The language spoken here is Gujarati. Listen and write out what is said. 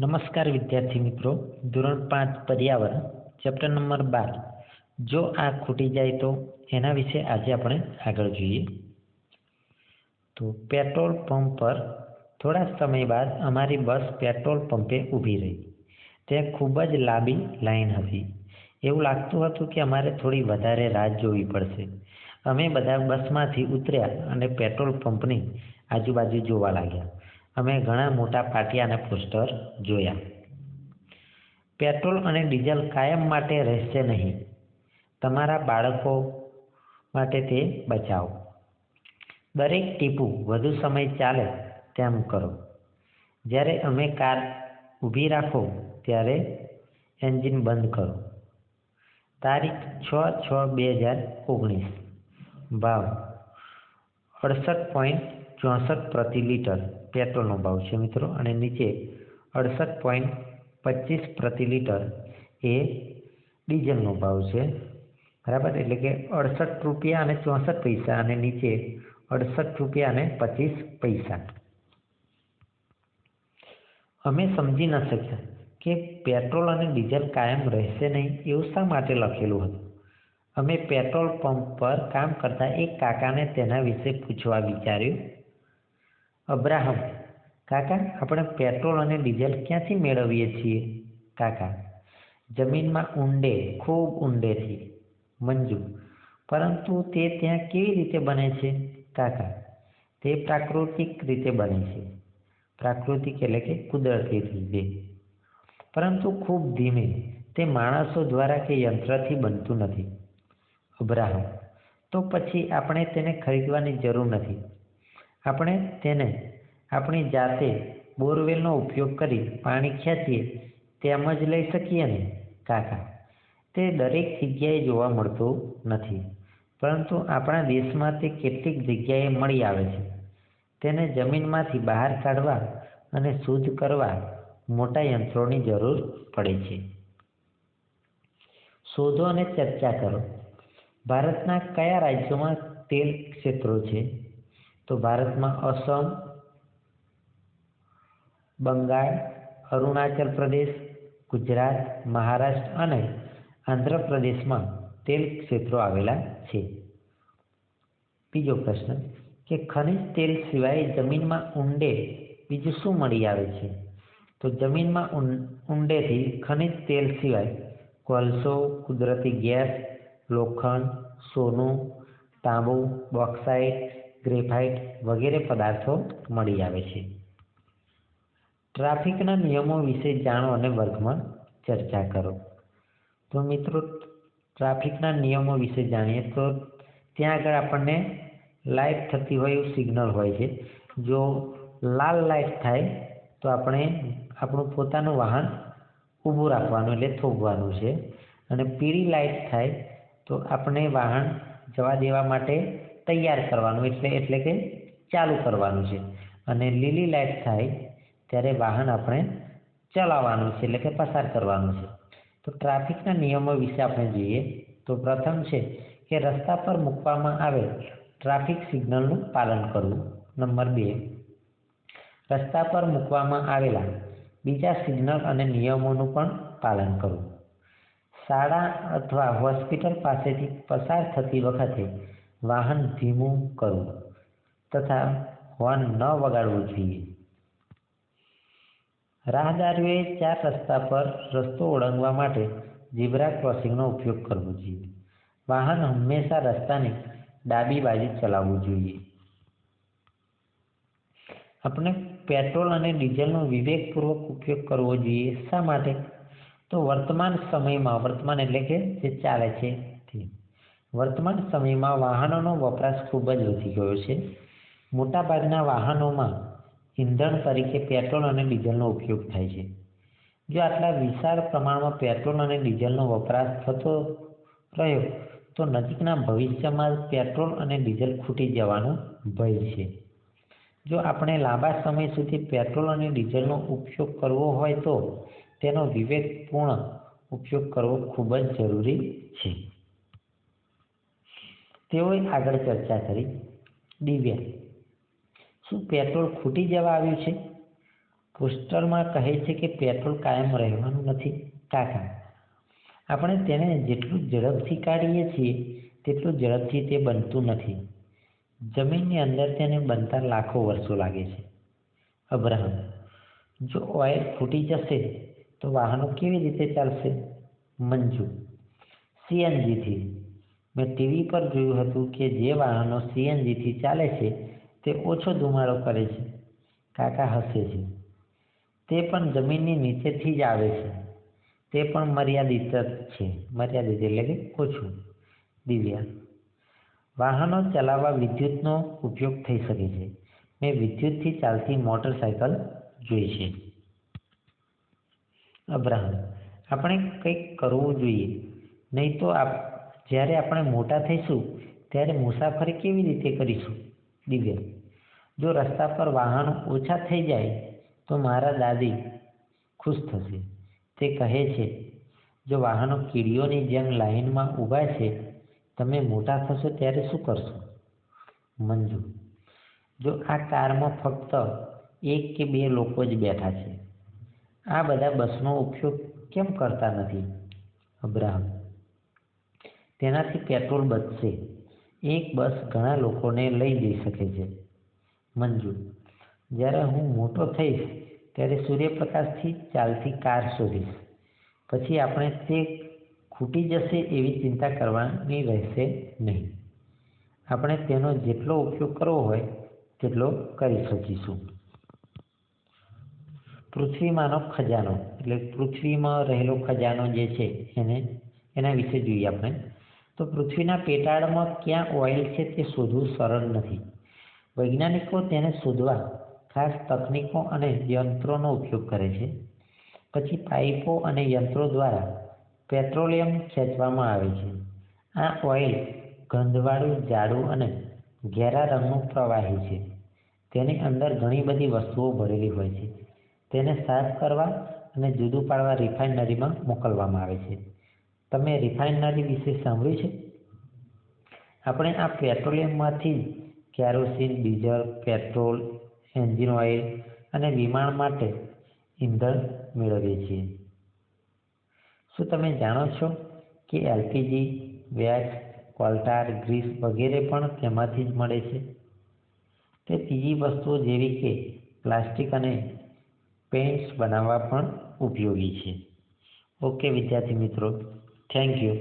નમસ્કાર વિદ્યાર્થી મિત્રો. ધોરણ પાંચ પર્યાવરણ, ચેપ્ટર નંબર બાર. જો આ ખૂટી જાય તો એના વિશે આજે આપણે આગળ જોઈએ. તો પેટ્રોલ પંપ પર થોડા સમય બાદ અમારી બસ પેટ્રોલ પંપે ઊભી રહી. ત્યાં ખૂબ જ લાંબી લાઈન હતી. એવું લાગતું હતું કે અમારે થોડી વધારે રાહ જોવી પડશે. અમે બધા બસમાંથી ઉતર્યા અને પેટ્રોલ પંપની આજુબાજુ જોવા લાગ્યા. અમે ઘણા મોટા પાટિયા અને પોસ્ટર જોયા. પેટ્રોલ અને ડીઝલ કાયમ માટે રહેશે નહીં. તમારા બાળકો માટે તે બચાવો. દરેક ટીપું વધુ સમય ચાલે તેમ કરો. જ્યારે અમે કાર ઊભી રાખો ત્યારે એન્જિન બંધ કરો. તારીખ છ છ બે હજાર ઓગણીસ. ભાવ અડસઠ પોઈન્ટ ચોસઠ પ્રતિ લીટર. પેટ્રોલનો ભાવ છે મિત્રો? અને નીચે અડસઠ પોઈન્ટ પચીસ પ્રતિ લીટર એ ડીઝલનો ભાવ છે. બરાબર? એટલે કે અડસઠ રૂપિયા અને ચોસઠ પૈસા અને નીચે અડસઠ રૂપિયા અને પચીસ પૈસા. અમે સમજી ન શક્યા કે પેટ્રોલ અને ડીઝલ કાયમ રહેશે નહીં એવું શા માટે લખેલું હતું? અમે પેટ્રોલ પંપ પર કામ કરતા એક કાકાને તેના વિશે પૂછવા વિચાર્યું. અબ્રાહમ, કાકા, આપણે પેટ્રોલ અને ડીઝલ ક્યાંથી મેળવીએ છીએ? કાકા, જમીનમાં ઊંડે, ખૂબ ઊંડેથી, મંજુ, પરંતુ તે ત્યાં કેવી રીતે બને છે? કાકા, તે પ્રાકૃતિક રીતે બને છે. પ્રાકૃતિક એટલે કે કુદરતી રીતે. પરંતુ ખૂબ ધીમે, તે માણસો દ્વારા કે યંત્રથી બનતું નથી. અબ્રાહમ, તો પછી આપણે તેને ખરીદવાની જરૂર નથી. આપણે તેને આપણી જાતે બોરવેલનો ઉપયોગ કરી પાણી ખેંચીએ તેમ જ લઈ શકીએ ને, કાકા? તે દરેક જગ્યાએ જોવા મળતું નથી, પરંતુ આપણા દેશમાં તે કેટલીક જગ્યાએ મળી આવે છે. તેને જમીનમાંથી બહાર કાઢવા અને શુદ્ધ કરવા મોટા યંત્રોની જરૂર પડે છે. શોધો અને ચર્ચા કરો. ભારતના કયા રાજ્યોમાં તેલ ક્ષેત્રો છે? તો ભારતમાં અસમ, બંગાળ, અરુણાચલ પ્રદેશ, ગુજરાત, મહારાષ્ટ્ર અને આંધ્રપ્રદેશમાં તેલ ક્ષેત્રો આવેલા છે. બીજો પ્રશ્ન કે ખનિજ તેલ સિવાય જમીનમાં ઊંડે બીજું શું મળી આવે છે? તો જમીનમાં ઊંડેથી ખનિજ તેલ સિવાય કોલસો, કુદરતી ગેસ, લોખંડ, સોનું, તાંબુ, બોક્સાઇટ ગ્રેફાઇટ વગેરે પદાર્થો મળી આવે છે. ટ્રાફિકના નિયમો વિશે જાણો અને વર્ગમાં ચર્ચા કરો. તો મિત્રો, ટ્રાફિકના નિયમો વિશે જાણીએ તો ત્યાં આગળ આપણને લાઇટ થતી હોય એવું સિગ્નલ હોય છે. જો લાલ લાઇટ થાય, તો આપણે આપણું પોતાનું વાહન ઊભું રાખવાનું એટલે થોભવાનું છે. અને પીળી લાઇટ થાય, તો આપણે વાહન જવા દેવા માટે તૈયાર કરવાનું, એટલે એટલે કે ચાલુ કરવાનું છે. અને લીલી લાઇટ થાય ત્યારે વાહન આપણે ચલાવવાનું છે, એટલે કે પસાર કરવાનું છે. તો ટ્રાફિકના નિયમો વિશે આપણે જોઈએ, તો પ્રથમ છે કે રસ્તા પર મૂકવામાં આવે ટ્રાફિક સિગ્નલનું પાલન કરવું. નંબર બે, રસ્તા પર મૂકવામાં આવેલા બીજા સિગ્નલ અને નિયમોનું પણ પાલન કરવું. શાળા અથવા હોસ્પિટલ પાસેથી પસાર થતી વખતે વાહન ધીમું કરવું તથા હોર્ન ન વગાડવું જોઈએ. રાહદારીઓએ ચાર રસ્તા પર રસ્તો ઓળંગવા માટે ઝીબ્રા ક્રોસિંગનો ઉપયોગ કરવો જોઈએ. વાહન હંમેશા રસ્તાની ડાબી બાજુ ચલાવવું જોઈએ. આપણે પેટ્રોલ અને ડીઝલનો વિવેકપૂર્વક ઉપયોગ કરવો જોઈએ. શા માટે? તો વર્તમાન સમયમાં, વર્તમાન એટલે કે જે ચાલે છે વર્તમાન સમયમાં વાહનોનો વપરાશ ખૂબ જ વધી ગયો છે. મોટાભાગના વાહનોમાં ઈંધણ તરીકે પેટ્રોલ અને ડીઝલનો ઉપયોગ થાય છે. જો આટલા વિશાળ પ્રમાણમાં પેટ્રોલ અને ડીઝલનો વપરાશ થતો રહ્યો, તો નજીકના ભવિષ્યમાં પેટ્રોલ અને ડીઝલ ખૂટી જવાનો ભય છે. જો આપણે લાંબા સમય સુધી પેટ્રોલ અને ડીઝલનો ઉપયોગ કરવો હોય તો તેનો વિવેકપૂર્ણ ઉપયોગ કરવો ખૂબ જ જરૂરી છે. તેઓએ આગળ ચર્ચા કરી. દિવ્યા, શું પેટ્રોલ ખૂટી જવા આવ્યું છે? પોસ્ટરમાં કહે છે કે પેટ્રોલ કાયમ રહેવાનું નથી. કાકા આપણે તેને જેટલું ઝડપથી કાઢીએ છીએ, તેટલું ઝડપથી તે બનતું નથી. જમીનની અંદર તેને બનતા લાખો વર્ષો લાગે છે. અબ્રાહમ, જો ઓઇલ ફૂટી જશે, તો વાહનો કેવી રીતે ચાલશે? મંજુ, સીએનજીથી મેં ટીવી પર જોયું હતું કે જે વાહનો સીએનજીથી ચાલે છે, તે ઓછો ધુમાડો કરે છે. કાકા હસે છે. તે પણ જમીનની નીચેથી જ આવે છે. તે પણ મર્યાદિત જ છે. મર્યાદિત એટલે કે ઓછું. દિવ્યા. વાહનો ચલાવવા વિદ્યુતનો ઉપયોગ થઈ શકે છે. મેં વિદ્યુતથી ચાલતી મોટરસાયકલ જોઈ છે. અબ્રાહમ, આપણે કંઈક કરવું જોઈએ. નહીં તો આપ જ્યારે આપણે મોટા થઈશું, ત્યારે મુસાફરી કેવી રીતે કરીશું? દિવ્ય જો રસ્તા પર વાહન ઓછા થઈ જાય, તો મારા દાદી ખુશ થશે. તે કહે છે, જો વાહનો કીડીઓની જેમ લાઈનમાં ઊભા છે, તમે મોટા થશો ત્યારે શું કરશો? મંજુ. જો આ કારમાં ફક્ત એક કે બે લોકો જ બેઠા છે, આ બધા બસનો ઉપયોગ કેમ કરતા નથી? અબ્રાહમ. તેનાથી પેટ્રોલ બચશે. એક બસ ઘણા લોકોને લઈ જઈ શકે છે. મંજુ, જ્યારે હું મોટો થઈશ, ત્યારે સૂર્યપ્રકાશથી ચાલતી કાર શોધીશ. પછી આપણે તે ખૂટી જશે એવી ચિંતા કરવાની રહેશે નહીં. આપણે તેનો જેટલો ઉપયોગ કરવો હોય, તેટલો કરી શકીશું. પૃથ્વીમાંનો ખજાનો, એટલે પૃથ્વીમાં રહેલો ખજાનો જે છે, એને એના વિશે જોઈએ આપણે. તો પૃથ્વીના પેટાળમાં ક્યાં ઓઇલ છે તે શોધવું સરળ નથી. વૈજ્ઞાનિકો તેને શોધવા ખાસ તકનીકો અને યંત્રોનો ઉપયોગ કરે છે. પછી પાઇપો અને યંત્રો દ્વારા પેટ્રોલિયમ ખેંચવામાં આવે છે. આ ઓઇલ ગંધવાળું, જાડું અને ઘેરા રંગનું પ્રવાહી છે. તેની અંદર ઘણી બધી વસ્તુઓ ભરેલી હોય છે. તેને સાફ કરવા અને જુદું પાડવા રિફાઇનરીમાં મોકલવામાં આવે છે. તમે રિફાઇનરી વિશે સાંભળ્યું છે? આપણે આ પેટ્રોલિયમમાંથી kerosene, diesel, petrol, engine oil અને વિમાન માટે ઈંધણ મેળવીએ છીએ. શું તમે જાણો છો કે એલપીજી, વેક્સ, કોલ્ટાર, ગ્રીસ વગેરે પણ તેમાંથી જ મળે છે? તે ત્રીજી વસ્તુઓ જેવી કે પ્લાસ્ટિક અને પેઇન્ટ્સ બનાવવા પણ ઉપયોગી છે. ઓકે વિદ્યાર્થી મિત્રો थैंक यू